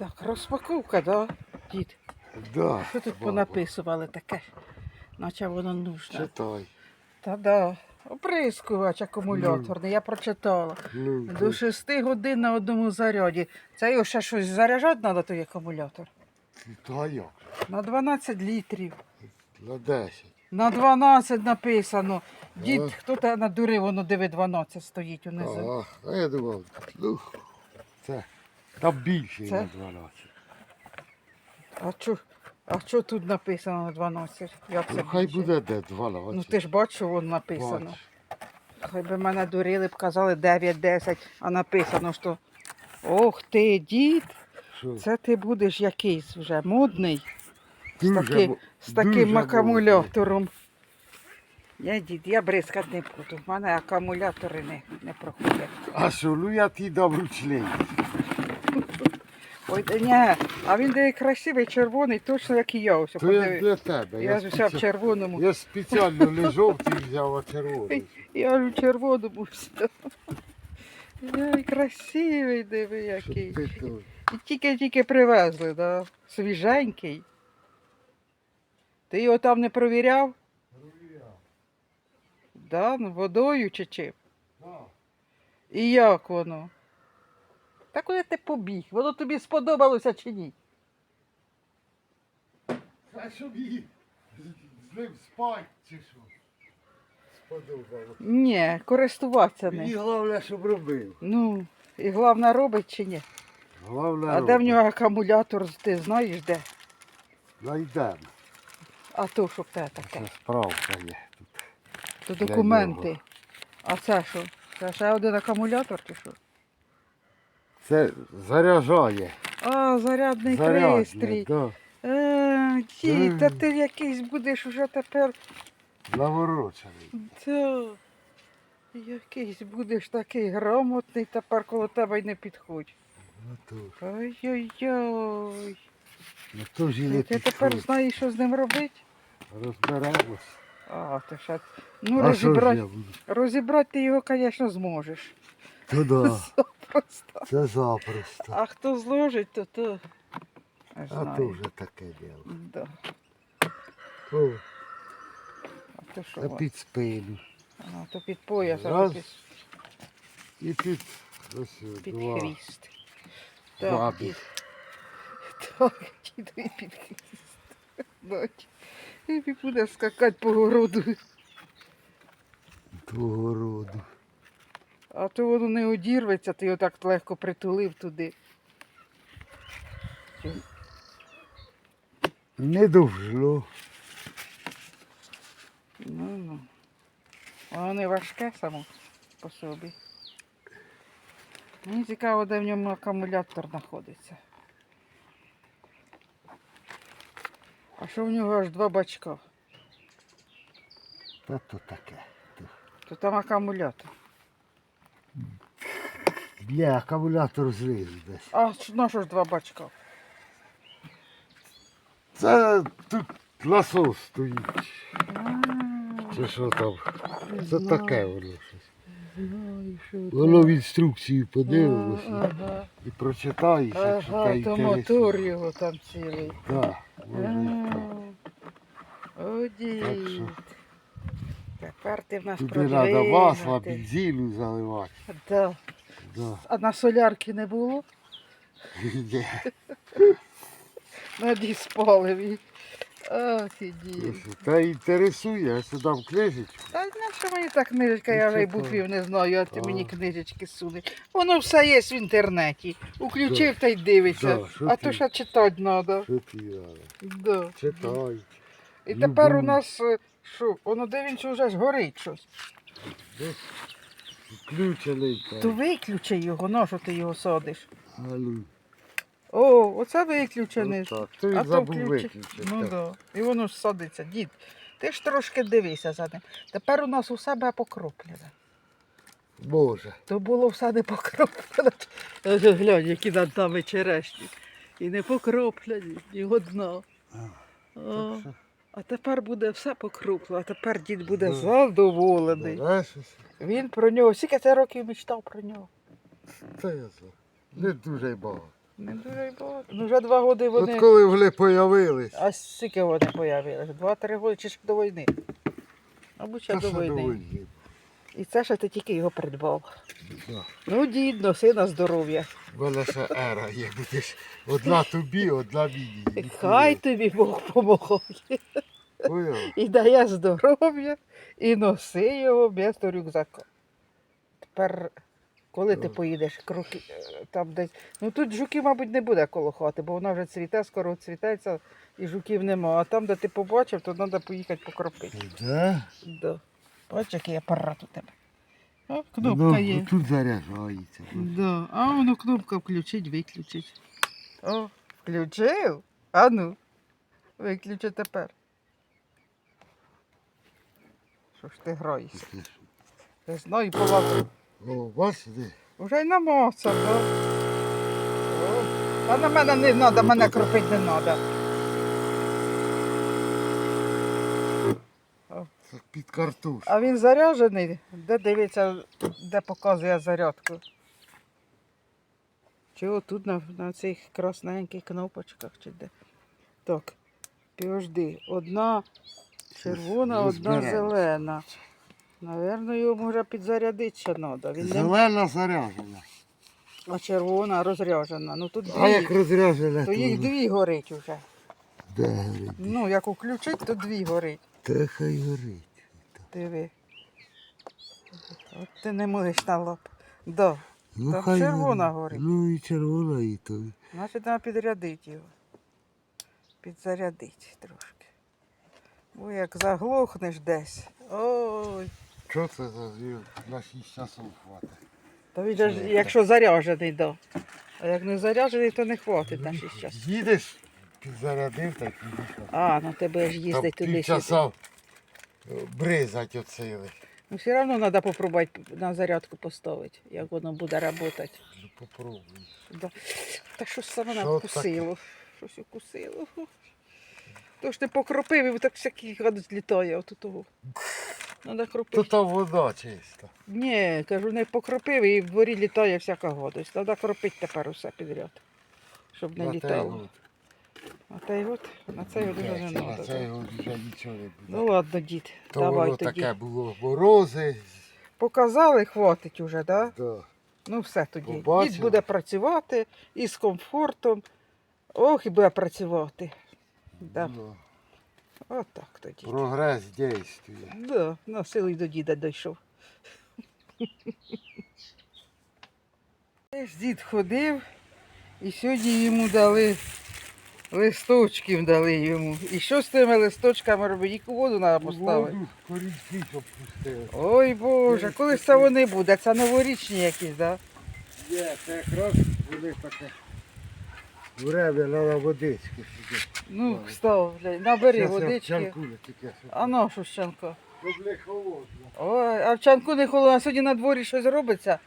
Так, розпаковка, да, дід? Да. Що тут баба, понаписували таке? Наче воно нужно. Читай. Та да. Оприскувач акумуляторний, я прочитала. Ну, До 6 годин на одному заряді. Це його ще щось заряджати треба, той акумулятор. Та як? На 12 літрів. На 10. На 12 написано. Дід, Ага. хто тебе надурив, воно диви 12 стоїть унизу. Ага, а я думав, ну, це. Там більше Це? на 12. А що а що тут написано на 12? Як це Ну, хай більше? буде де 12. Ну ти ж бачиш, що воно написано. Бач. Хай би мене дурили б казали 9-10, а написано, що ох ти, дід, Що? це ти будеш якийсь вже модний з, Дуже таки, мо- з таким дуже акумулятором. Я дід, я бризкати не буду. В мене акумулятори не, не проходять. А що, ну я ті дав ручний. Ой, ні, а він де красивий, червоний, точно як і я. Ось, То я подиви. для тебе. я ж вся в спеці- червоному. Я спеціально не жовтий взяв, а червоний. Я ж в червоному все. Ой, красивий, диви Щоб який. ти І тільки-тільки привезли, да? свіженький. Ти його там не провіряв? Да? Ну, водою чи чим? І як воно? Та куди ти побіг? Воно тобі сподобалося чи ні? А щоб її з ним спать чи що? Сподобало. Ні, користуватися не. головне, щоб робив. Ну, і головне робить чи ні? Головне А де в нього акумулятор, ти знаєш де? Найдемо. А то що в тебе Це справка є. То для документи. нього. А це що? Це ще один акумулятор чи що? Це заряджає. А, зарядний пристрій. да. Е, дід, та ти якийсь будеш уже тепер. Наворочений. Та, якийсь будеш такий грамотний, тепер коло тебе й не підходь. Ну то ж. Ой-ой-ой. Ну то ж і Ти, не ти тепер підходить. знаєш, що з ним робити? Розберемось. А, ти ще. Ну, А що ж розібрати, я буду? розібрати ти його, звісно, зможеш. То да. Просто. Це запросто. А хто зложить, то то. А то вже таке діло. Да. О, А то що? а під спину. А, то під пояс, а то Раз. під, І під ось під два. хвіст. Так, Бабі. дід. Так, і під хвіст. Бач. І він буде скакати по городу. Твого роду. А то воно не одірветься, ти його так легко притулив туди. Не довжло. Ну, ну. Воно не важке само по собі. Мені цікаво, де в ньому акумулятор знаходиться. А що в нього аж два бачка? Та то таке. То там акумулятор. Бля, акумулятор знизу десь. А на що ж два бачка? Це тут насос стоїть. Чи що там? Це таке воно щось. знаю, що Воно в інструкції подивилося Ага, і прочитаєш, якщо ага, тебе то мотор його там цілий. Так, може і так. О. Так що? Ти в нас Туди треба масла, бензину заливати. Да. Да. А на солярки не було? Ні. На діспаливі. Ох, і. Та інтересує, я сюди в книжечку. Та на що мені та книжечка, я Ну, вже й буквів не знаю, а ти мені книжечки суни. Воно все є в інтернеті. Уключив та й дивиться. Да, що а ти? то ще читати треба. Що ти рада? Да. Читай. І тепер у нас е, що, воно дивиться вже ж горить щось. Десь Включений То там. виключи його, на що ти його садиш? Алло. О, оце виключений. Отак. То А то забув включи- виключити. Ну так. да. І воно ж садиться. Дід, ти ж трошки дивися за ним. Тепер у нас усе буде покроплене. Боже. То було все не покроплене. Ось Глянь, які нам там черешні. І не покроплені, ні одна. О, Так що, а тепер буде все покрупло, а тепер дід буде Да. задоволений. береш? Він про нього, скільки ти років мечтав про нього? Це я знаю. Не дуже й багато. Не дуже й багато. Ну вже два роки вони. От коли вони появились. А скільки вони появились? Два-три роки чи ж до війни. Або ще Та до війни. І це ще ти тільки його придбав. Да. Ну, дід, носи на здоров'я. В мене ще ера є, будеш. Одна тобі, одна мені. Хай тобі Бог помагає. Поняв? І дає здоров'я, і носи його без рюкзака. Тепер, коли ти поїдеш круки, е, там десь. Ну тут жуків, мабуть, не буде коло хати, бо вона вже цвіте, скоро цвітеться і жуків нема. А там, де ти побачив, то треба поїхати покропити. Да? Да. Бачиш, який апарат у тебе. О, кнопка Ну, є. Тут заряджається. Да. А воно кнопка включить, виключить. О, включив? А ну, виключи тепер. Що ж ти граєшся? Не знаю, полазив. О, бачите? Уже й намоцав, да? О, А на мене не треба, мене кропити не треба. Це під картуш. А він заряджений, де дивиться, де показує зарядку. Чи отут на, на цих красненьких кнопочках, чи де. Так, підожди, одна червона, одна зелена. Наверно, його може підзарядити ще треба. Він не... Зелена заряджена. А червона розряджена. Ну тут А як дві, розряджена, то їх дві горить уже. Де горить? Ну, як включить, то дві горить. Та хай горить. Диви. От ти не можеш на лоб. Да. Ну, Там хай червона горить. Ну і червона, і то. Значить, треба підрядити його. Підзарядити трошки. Бо як заглохнеш десь. Ой. Що це за звір? На 6 часов хватить. То він же, ж, якщо заряджений, да. А як не заряджений, то не хватить на 6 часів. Їдеш, підзарядив, так і їдеш. А, ну тебе ж їздить туди сюди. півчаса бризать оцили. Ну все одно треба попробувати на зарядку поставити, як воно буде працювати. Ну попробуй. Да. Та щось саме Що вкусило. Щось укусило. То ж ти покропив і так всякий гадость літає от того. Надо кропити. там вода чиста. Ні, кажу, не покропив і в дворі літає всяка гадость. Треба кропити тепер усе підряд. Щоб не На те літало. А от, на це його дуже не треба. На це його вже нічого не буде. Ну ладно, дід, То давай воно тоді. таке було морози. Показали, хватить уже, так? Да? Да. Ну все тоді. Побачила. Дід буде працювати і з комфортом. Ох, і буде працювати. Да. Ну, Отак тоді. Прогрес дійствує. Да, на силу й до діда дійшов. Теж дід ходив, і сьогодні йому дали листочків дали йому. І що з тими листочками робити? Їх у воду треба поставити. Воду корінці щоб пустили. Ой Боже, коли це вони буде? Це новорічні якісь, так? Є, це якраз буде таке. Время треба водички. Ну, став, блядь, набери водички. А ну, що? Щоб. Ой, а в чанку не холодно, а сьогодні на дворі щось робиться.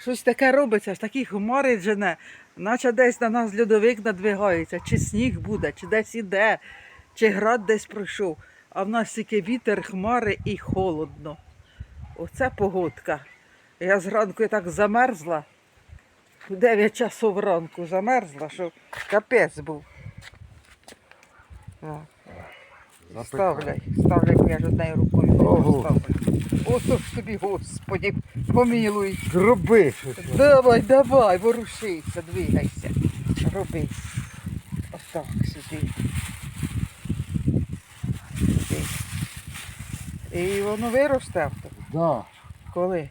Щось таке робиться, ж такі хмари жене, наче десь на нас льодовик надвигається, чи сніг буде, чи десь іде, чи град десь пройшов. А в нас тільки вітер, хмари і холодно. Оце погодка. Я зранку так замерзла. В 9 часов ранку замерзла, що капець був. Так. Ставляй, ставляй, я ж однією рукою Ого. поставлю. Ото ж тобі, Господі, помилуй. Зроби щось. Давай, давай, ворушися, двигайся. Роби. Отак сюди. Сюди. І воно виросте. авто. Да. Коли?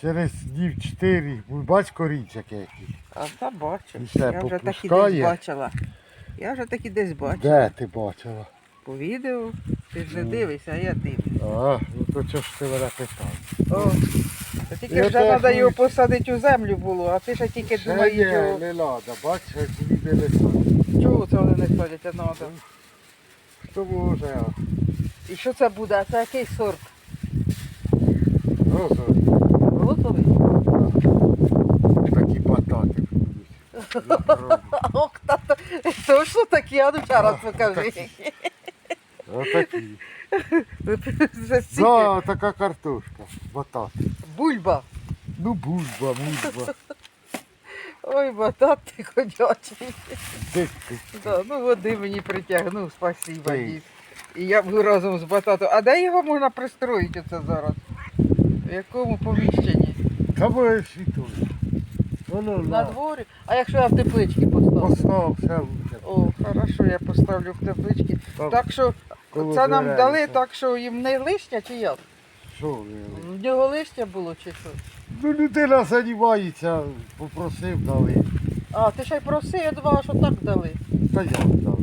Через днів 4, бач корінчик який. А та бачу. І Я вже так і десь бачила. Я вже так і десь бачила. Де ти бачила? По відео. Ти ж не Ну. дивишся, а я дивлюсь. А, ну то чого ж ти мене питав? О, та тільки вже треба його посадити у землю було, а ти ще тільки думаєш, є, його- не треба, бач, як ніби не садить. чого це вони не садять, а надо. Хто може? І що це буде? А це який сорт? Розові. Розовий? Такі батати будуть. Ох, тато, то що таке? А ну зараз покажи. Отакі. Це. Да, така картошка. Батат. Бульба. Ну, бульба, бульба. Ой, батат ти ходячий. Да, ну води мені притягнув, спасибо, Ти. дід. І я буду разом з бататом. А де його можна пристроїти оце зараз? В якому поміщенні? Та будеш і. Воно На на дворі? А якщо я в тепличці поставлю? Постав все. О, хорошо, я поставлю в тепличці. Так, що це нам дали, так. що їм не листя чи як? Що ви? В нього листя було чи що? Ну людина займається, попросив, дали. А, ти ще й просив, я думала, що так дали. Та як дали.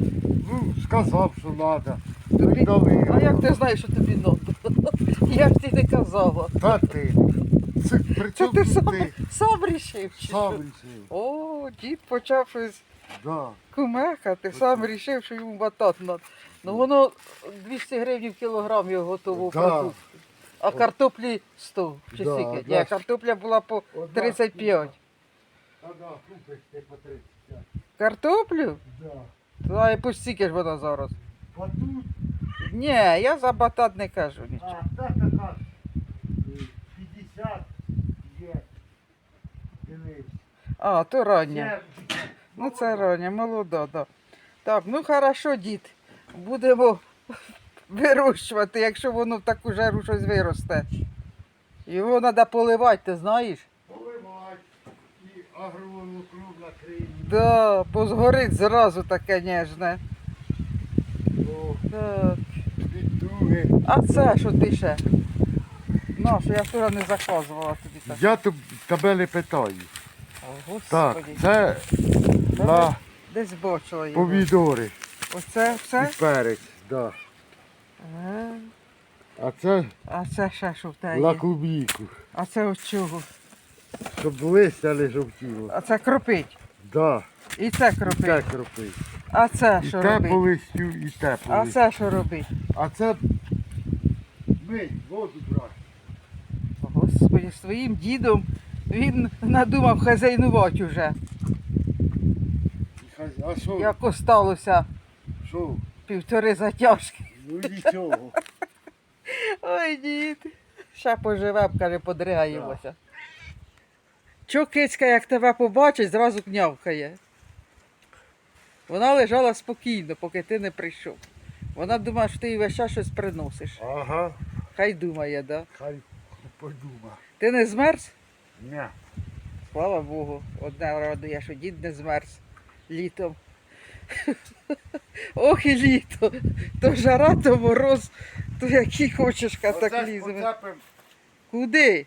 Ну, сказав, що треба. Тобі- дали. А як ти знаєш, що тобі надо? Я ж ти не казала. Та ти. Це при Це ти сам, сам рішив. чи Сам що? рішив. О, дід почав щось Да. кумекати, сам рішив, що йому батат надо. Ну воно 200 гривень в кілограм його готового Да. А картоплі 100 чи Да, скільки? да. Ні, картопля була по Одна 35. Та да, купиш ти по 35. Картоплю? Да. А і по стільки ж вона зараз. А тут, Ні, я за батат не кажу а нічого. та така е, 50 є. Дивись. А, то рання. Ну це рання, молода, да. Так, ну хорошо, дід. Будемо вирощувати, якщо воно в таку жару щось виросте. Його треба поливати, ти знаєш? Поливать і агровому агроволокно накриють. Да, бо згорить зразу таке ніжне. О, Так. А це що ти ще? Ну, що я вчора не заказувала тобі так. Я тоб- тебе не питаю. О, Так, Господи. це на Десь бачила його. помідори Оце все? і перець. Да. Ага. А це А це ще що в тебе є? клубніку. А це от чого? Щоб листя не жовтіло. А це кропить. Да. І це І те кропить. А це І що те робить? по листю, і те по А листю. це що робить? А це мить, воду брати. Господи, своїм дідом він надумав хазяйнувати вже. І А що? Як осталося Що? півтори затяжки. Ну нічого. Ой, дід. Ще поживем, каже, подригаємося. Чо кицька, як тебе побачить, зразу княвкає. Вона лежала спокійно, поки ти не прийшов. Вона думає, що ти їй весь час щось приносиш. Ага, Хай думає, да? хай подума. Ти не змерз? Ні. Слава Богу, одне радує, що дід не змерз літом. Ох і літо. То жара, то мороз, то який хочеш катаклізми. поцепим, Куди?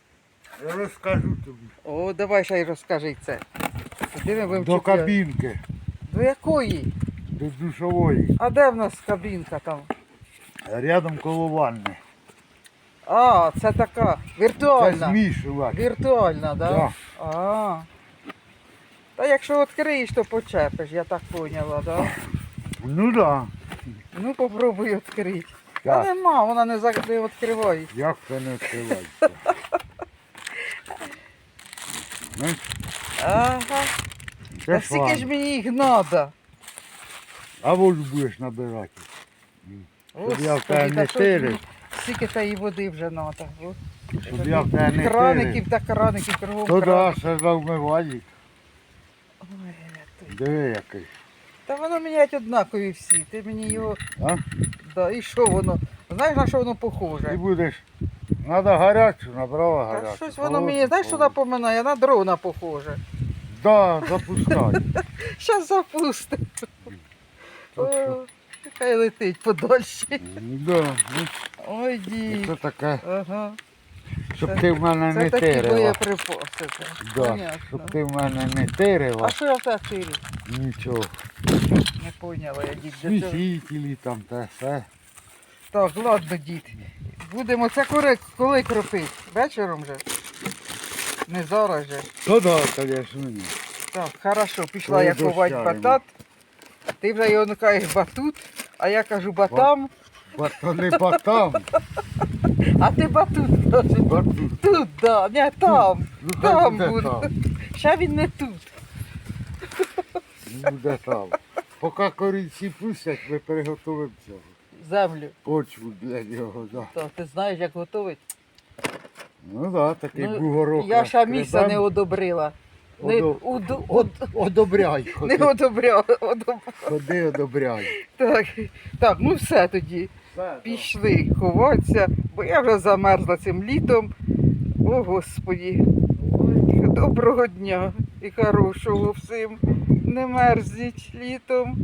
я розкажу тобі. О, давай ще й розкажи це. Будемо До кабінки, До якої? до душової. А де в нас кабінка там? Рядом коло ванни. А, це така Це віртуальна. змішувати. Віртуальна, да? Да. А. Та якщо відкриєш, то почепиш, я так поняла, да? Ну да. Ну попробуй відкрити. Та Так. нема, вона не, за- не відкриває. Як це не відкривається? Ну, Ага. це Та ж скільки ж мені їх треба? А воду будеш набирати. Щоб я в тебе не тирив. Скільки тієї води вже треба? Щоб я в тебе не Краників та краників кругом То да, краників. ще завмивальник. Ой, рятуй. Диви який. Та воно міняють однакові всі. Ти мені його. А? Да, і що воно? Знаєш на що воно похоже? Ти будеш. Надо гарячу, набрала Та гарячу. щось воно мені, знаєш, що напоминає? На дрона похоже. Да, запускай. Щас запустимо. О, Хай летить подальше. Да, ну, Ой, дід. це таке, Ага. Щоб ти в мене Це не такі тирила. боєприпаси. це. Да, Понятно. щоб ти в мене не А що я так тирю? нічого. Не поняла я, дід. цього. Смісителі там те все. Так, ладно, дід. Будемо це коли, коли кропити? Вечором же? Не зараз же. Та да, звісно, ні. Так, хорошо, пішла Коли я ховати дощаємо. батат. Ти вже його кажеш батут, а я кажу батам, Ба- То не батам, а ти батут. Тут, да, не там. Ну, Там буде буде. там. Ще він не тут. Буде там. Поки корінці пустять, ми приготуємо цього. Землю. Почву для нього, да. Так, ти знаєш, як готувати? Ну да, такий Ну, бугорок. я ще місця не одобрила. Не, Одо- уд- Од, одобряй, не ходи, одобряв. одоб- ходи одобряй. Так, так, ну все тоді. Пішли ховатися, бо я вже замерзла цим літом. О, Господі, доброго дня і хорошого всім. Не мерзніть літом.